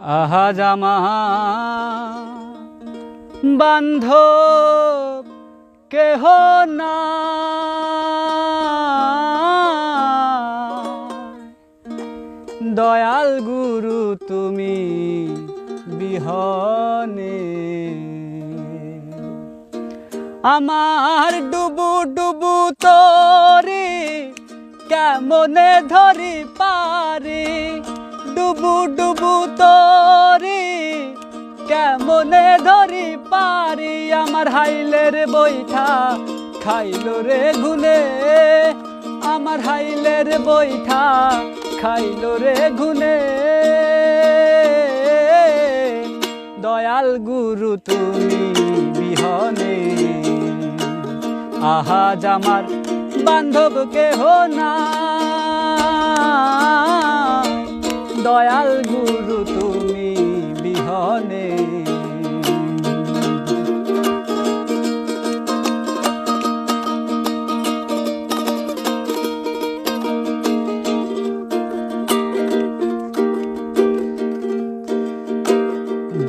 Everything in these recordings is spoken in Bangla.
আহা জামা বান্ধব কেহ না। দয়াল গুরু, তুমি বিহনে। আমার ডুবু ডুবু তোরে, কেমনে ধরি পারি? ডুবু ডুবু তোরে, কেমনে ধরি পারি আমার হাইলের বৈঠা? খাইল রে গুনে আমার হাইলের বৈঠা। খাইল রে গুনে দয়াল গুরু তুমি বিহনে। আহা জামার বান্ধব কেহ না দয়াল গুরু তুমি বিহনে।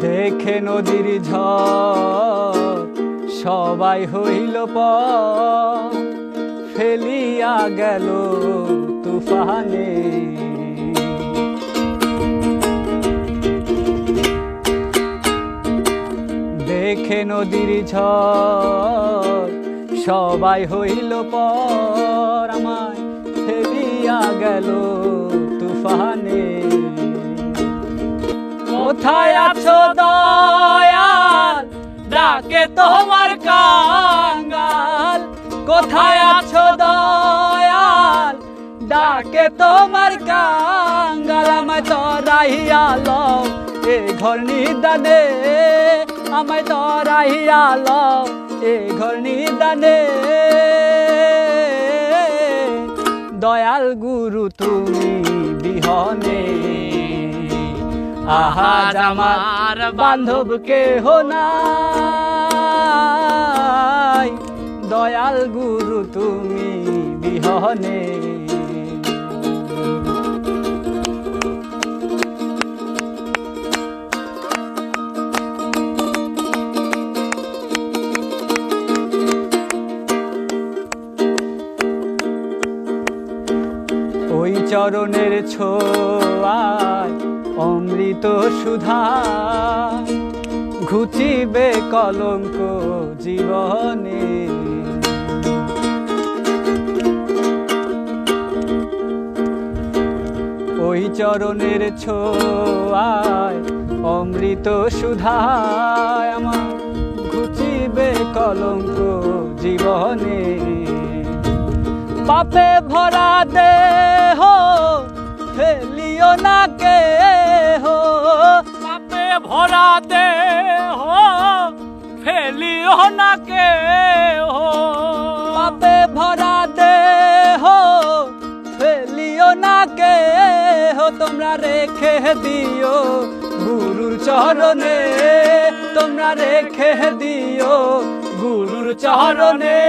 দেখে নদীর ঝড় সবাই হইল প ফেলিয়া গেল তুফানে। দেখে নদীর ঝড়, সবাই হইল পর, আমায় ফেলিয়া গেল তুফানে। কোথায় আছো দয়াল? ডাকে তোমার কাঙ্গাল। কোথায় আছো দয়াল? ডাকে তোমার কাঙ্গাল। আমায় তরাইয়া লও এ ঘর নিদানে। আমায় তরাইয়া লও এ ঘর নিদানে। দয়াল গুরু তুমি বিহনে। আহা জামার বান্ধব কেহ নাই। দয়াল গুরু তুমি বিহনে। চরণের ছোয়ায় অমৃত সুধা ঘুচিবে কলঙ্ক জীবনে। ওই চরণের ছোয়ায় অমৃত সুধায় আমার ঘুচিবে কলঙ্ক জীবনে। পাপে ভরা দেহ ফেলিও না কে হো পাপে ভরা দেহ ফেলিও না কে হো পাপে ভরা দেহ ফেলিও না কে হো তোমরা রেখে দিও গুরুর চরণে তোমরা রেখে দিও গুরুর চরণে।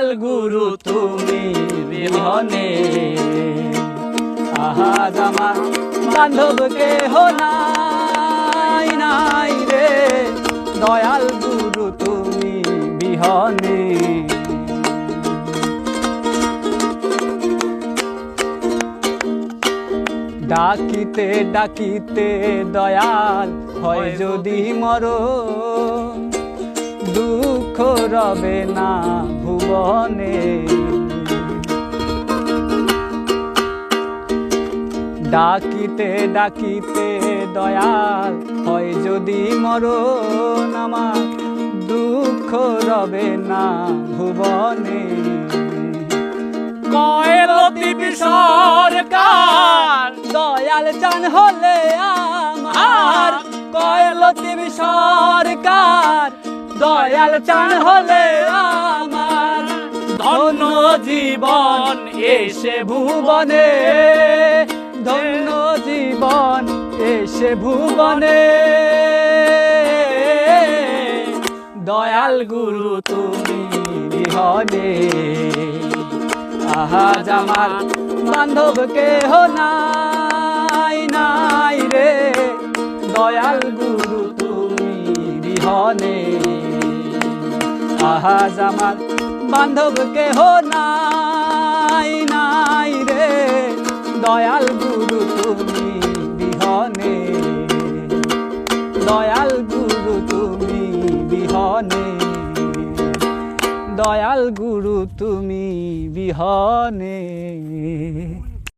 দয়াল গুরু তুমি বিহনে। আহা জামা বান্ধব কেহ নাই নাই রে। দয়াল গুরু তুমি বিহনে। ডাকিতে ডাকিতে দয়াল হয় যদি মর দুঃখ রবে না ভুবনে। ডাকিতে ডাকিতে দয়াল হয় যদি মরণ আমার, দুঃখ রবে না ভুবনে। কয়লতি সরকার, দয়াল চান হলে আমার। কয়লতি সরকার দয়াল চান হলে আমার ধন্য জীবন এসে ভুবনে। ধন্য জীবন এসে ভুবনে। দয়াল গুরু তুমি বিহনে আহা জামাল বান্ধব কে নাই নাই রে। দয়াল গুরু বিহনে আহাজ আমার বান্ধব কেহ নাই নাই রে। দয়াল গুরু, তুমি বিহনে দয়াল গুরু, তুমি বিহনে দয়াল গুরু, তুমি বিহনে